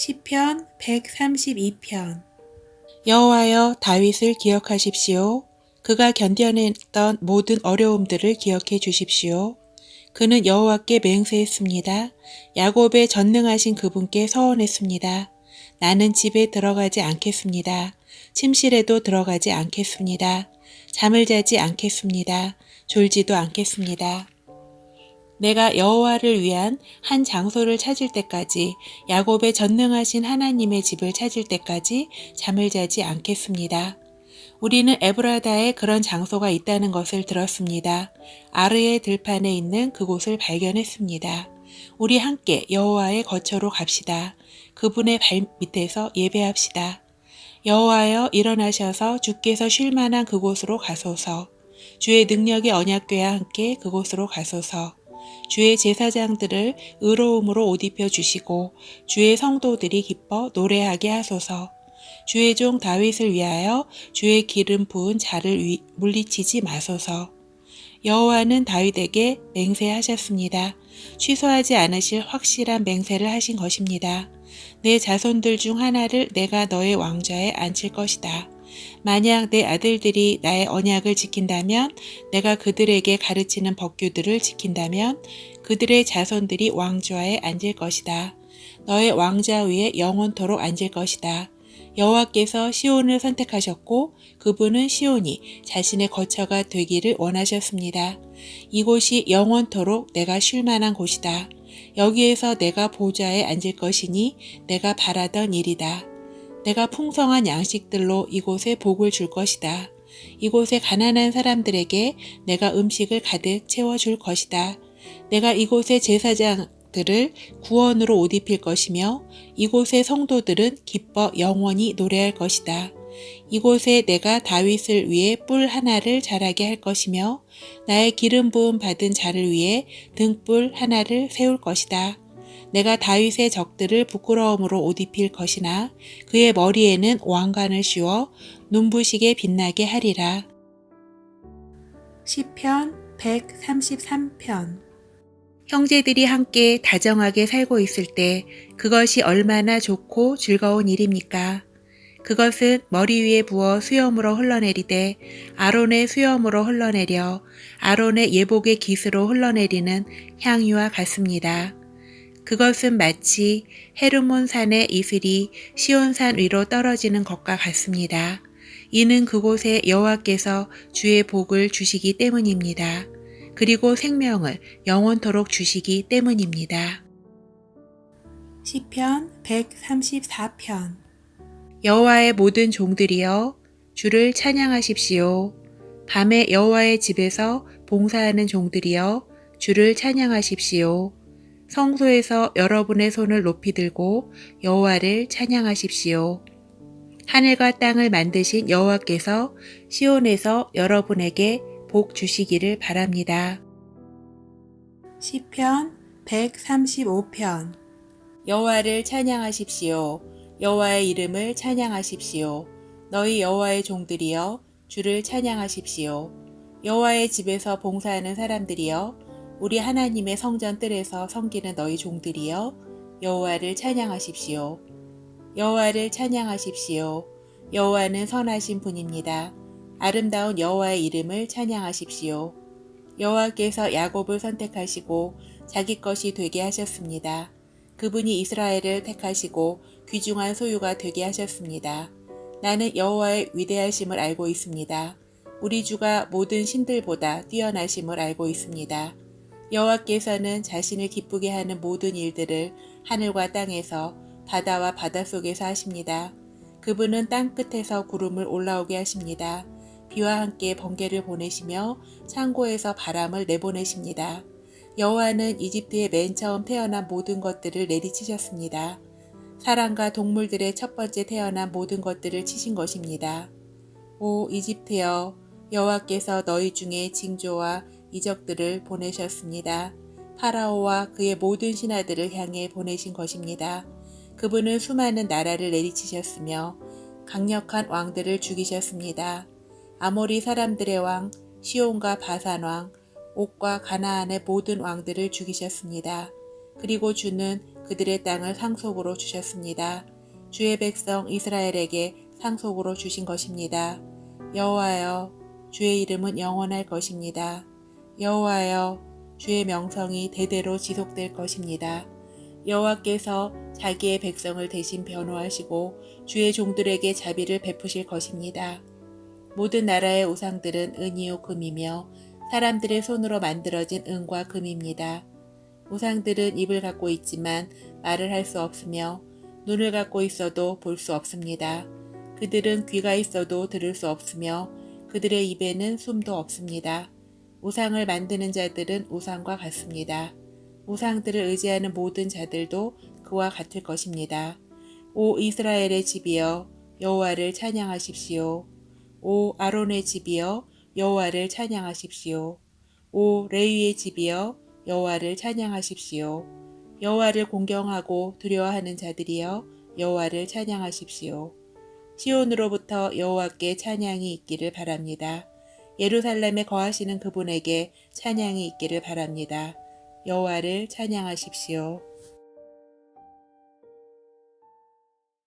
시편 132편 여호와여 다윗을 기억하십시오. 그가 견뎌냈던 모든 어려움들을 기억해 주십시오. 그는 여호와께 맹세했습니다. 야곱의 전능하신 그분께 서원했습니다. 나는 집에 들어가지 않겠습니다. 침실에도 들어가지 않겠습니다. 잠을 자지 않겠습니다. 졸지도 않겠습니다. 내가 여호와를 위한 한 장소를 찾을 때까지 야곱의 전능하신 하나님의 집을 찾을 때까지 잠을 자지 않겠습니다. 우리는 에브라다에 그런 장소가 있다는 것을 들었습니다. 아르의 들판에 있는 그곳을 발견했습니다. 우리 함께 여호와의 거처로 갑시다. 그분의 발 밑에서 예배합시다. 여호와여 일어나셔서 주께서 쉴 만한 그곳으로 가소서. 주의 능력의 언약궤와 함께 그곳으로 가소서. 주의 제사장들을 의로움으로 옷 입혀 주시고 주의 성도들이 기뻐 노래하게 하소서. 주의 종 다윗을 위하여 주의 기름 부은 자를 위, 물리치지 마소서. 여호와는 다윗에게 맹세하셨습니다. 취소하지 않으실 확실한 맹세를 하신 것입니다. 내 자손들 중 하나를 내가 너의 왕좌에 앉힐 것이다. 만약 내 아들들이 나의 언약을 지킨다면 내가 그들에게 가르치는 법규들을 지킨다면 그들의 자손들이 왕좌에 앉을 것이다. 너의 왕좌 위에 영원토록 앉을 것이다. 여호와께서 시온을 선택하셨고 그분은 시온이 자신의 거처가 되기를 원하셨습니다. 이곳이 영원토록 내가 쉴 만한 곳이다. 여기에서 내가 보좌에 앉을 것이니 내가 바라던 일이다. 내가 풍성한 양식들로 이곳에 복을 줄 것이다. 이곳에 가난한 사람들에게 내가 음식을 가득 채워줄 것이다. 내가 이곳의 제사장들을 구원으로 옷 입힐 것이며 이곳의 성도들은 기뻐 영원히 노래할 것이다. 이곳에 내가 다윗을 위해 뿔 하나를 자라게 할 것이며 나의 기름 부음 받은 자를 위해 등불 하나를 세울 것이다. 내가 다윗의 적들을 부끄러움으로 옷 입힐 것이나 그의 머리에는 왕관을 씌워 눈부시게 빛나게 하리라. 시편 133편 형제들이 함께 다정하게 살고 있을 때 그것이 얼마나 좋고 즐거운 일입니까? 그것은 머리 위에 부어 수염으로 흘러내리되 아론의 수염으로 흘러내려 아론의 예복의 깃으로 흘러내리는 향유와 같습니다. 그것은 마치 헤르몬 산의 이슬이 시온산 위로 떨어지는 것과 같습니다. 이는 그곳에 여호와께서 주의 복을 주시기 때문입니다. 그리고 생명을 영원토록 주시기 때문입니다. 시편 134편 여호와의 모든 종들이여 주를 찬양하십시오. 밤에 여호와의 집에서 봉사하는 종들이여 주를 찬양하십시오. 성소에서 여러분의 손을 높이 들고 여호와를 찬양하십시오. 하늘과 땅을 만드신 여호와께서 시온에서 여러분에게 복 주시기를 바랍니다. 시편 135편 여호와를 찬양하십시오. 여호와의 이름을 찬양하십시오. 너희 여호와의 종들이여 주를 찬양하십시오. 여호와의 집에서 봉사하는 사람들이여 우리 하나님의 성전 뜰에서 섬기는 너희 종들이여 여호와를 찬양하십시오. 여호와를 찬양하십시오. 여호와는 선하신 분입니다. 아름다운 여호와의 이름을 찬양하십시오. 여호와께서 야곱을 선택하시고 자기 것이 되게 하셨습니다. 그분이 이스라엘을 택하시고 귀중한 소유가 되게 하셨습니다. 나는 여호와의 위대하심을 알고 있습니다. 우리 주가 모든 신들보다 뛰어나심을 알고 있습니다. 여호와께서는 자신을 기쁘게 하는 모든 일들을 하늘과 땅에서 바다와 바닷속에서 하십니다. 그분은 땅 끝에서 구름을 올라오게 하십니다. 비와 함께 번개를 보내시며 창고에서 바람을 내보내십니다. 여호와는 이집트에 맨 처음 태어난 모든 것들을 내리치셨습니다. 사람과 동물들의 첫 번째 태어난 모든 것들을 치신 것입니다. 오 이집트여 여호와께서 너희 중에 징조와 이적들을 보내셨습니다. 파라오와 그의 모든 신하들을 향해 보내신 것입니다. 그분은 수많은 나라를 내리치셨으며 강력한 왕들을 죽이셨습니다. 아모리 사람들의 왕, 시온과 바산 왕, 옥과 가나안의 모든 왕들을 죽이셨습니다. 그리고 주는 그들의 땅을 상속으로 주셨습니다. 주의 백성 이스라엘에게 상속으로 주신 것입니다. 여호와여, 주의 이름은 영원할 것입니다. 여호와여, 주의 명성이 대대로 지속될 것입니다. 여호와께서 자기의 백성을 대신 변호하시고 주의 종들에게 자비를 베푸실 것입니다. 모든 나라의 우상들은 은이요 금이며 사람들의 손으로 만들어진 은과 금입니다. 우상들은 입을 갖고 있지만 말을 할 수 없으며 눈을 갖고 있어도 볼 수 없습니다. 그들은 귀가 있어도 들을 수 없으며 그들의 입에는 숨도 없습니다. 우상을 만드는 자들은 우상과 같습니다. 우상들을 의지하는 모든 자들도 그와 같을 것입니다. 오 이스라엘의 집이여 여호와를 찬양하십시오. 오 아론의 집이여 여호와를 찬양하십시오. 오 레위의 집이여 여호와를 찬양하십시오. 여호와를 공경하고 두려워하는 자들이여 여호와를 찬양하십시오. 시온으로부터 여호와께 찬양이 있기를 바랍니다. 예루살렘에 거하시는 그분에게 찬양이 있기를 바랍니다. 여호와를 찬양하십시오.